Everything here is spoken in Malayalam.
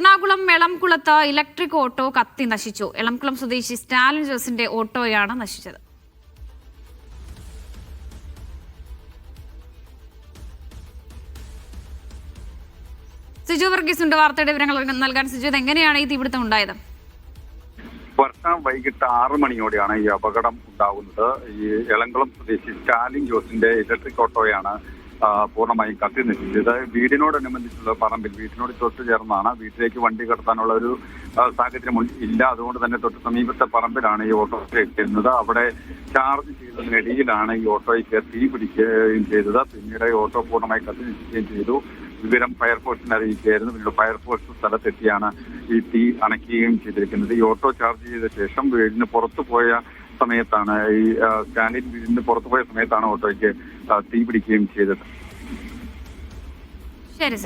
എറണാകുളം എളംകുളത്ത് ഇലക്ട്രിക് ഓട്ടോ കത്തി നശിച്ചു. എളംകുളം സ്വദേശി സ്റ്റാലിൻ ജോസിന്റെ ഓട്ടോയാണ് നശിച്ചത്. സിജു വർഗീസ് ഉണ്ട്. വാർത്തയുടെ വിവരങ്ങൾ നൽകാൻ സിജു എങ്ങനെയാണ് ഈ തീപിടുത്തം ഉണ്ടായത്? വർഷം വൈകിട്ട് ആറ് മണിയോടെയാണ് ഈ അപകടം ഉണ്ടാകുന്നത്. ഈ എളംകുളം സ്വദേശി സ്റ്റാലിൻ ജോസിന്റെ ഇലക്ട്രിക് ഓട്ടോയാണ് പൂർണമായും കത്തി നശിച്ചത് വീടിനോടനുബന്ധിച്ചുള്ള പറമ്പിൽ വീട്ടിനോട് തൊട്ട് ചേർന്നാണ് വീട്ടിലേക്ക് വണ്ടി കടത്താനുള്ള ഒരു സാഹചര്യം ഇല്ല. അതുകൊണ്ട് തന്നെ തൊട്ട് സമീപത്തെ പറമ്പിലാണ് ഈ ഓട്ടോ എത്തുന്നത് അവിടെ ചാർജ് ചെയ്യുന്നതിനിടയിലാണ് ഈ ഓട്ടോയ്ക്ക് തീ പിടിക്കുകയും ചെയ്തത്. പിന്നീട് ഈ ഓട്ടോ പൂർണമായി കത്തി നിൽക്കുകയും ചെയ്തു. വിവരം ഫയർഫോഴ്സിനെ അറിയിക്കുകയായിരുന്നു. പിന്നീട് ഫയർഫോഴ്സ് സ്ഥലത്തെത്തിയാണ് ഈ തീ അണയ്ക്കുകയും ചെയ്തിരിക്കുന്നത്. ഈ ഓട്ടോ ചാർജ് ചെയ്ത ശേഷം വീടിന് പുറത്തു പോയ സമയത്താണ് ഈ സ്റ്റാലിൻ വീടിന് പുറത്തു പോയ സമയത്താണ് ഓട്ടോയ്ക്ക് തീ പിടിക്കുകയും ചെയ്തത്. ശരി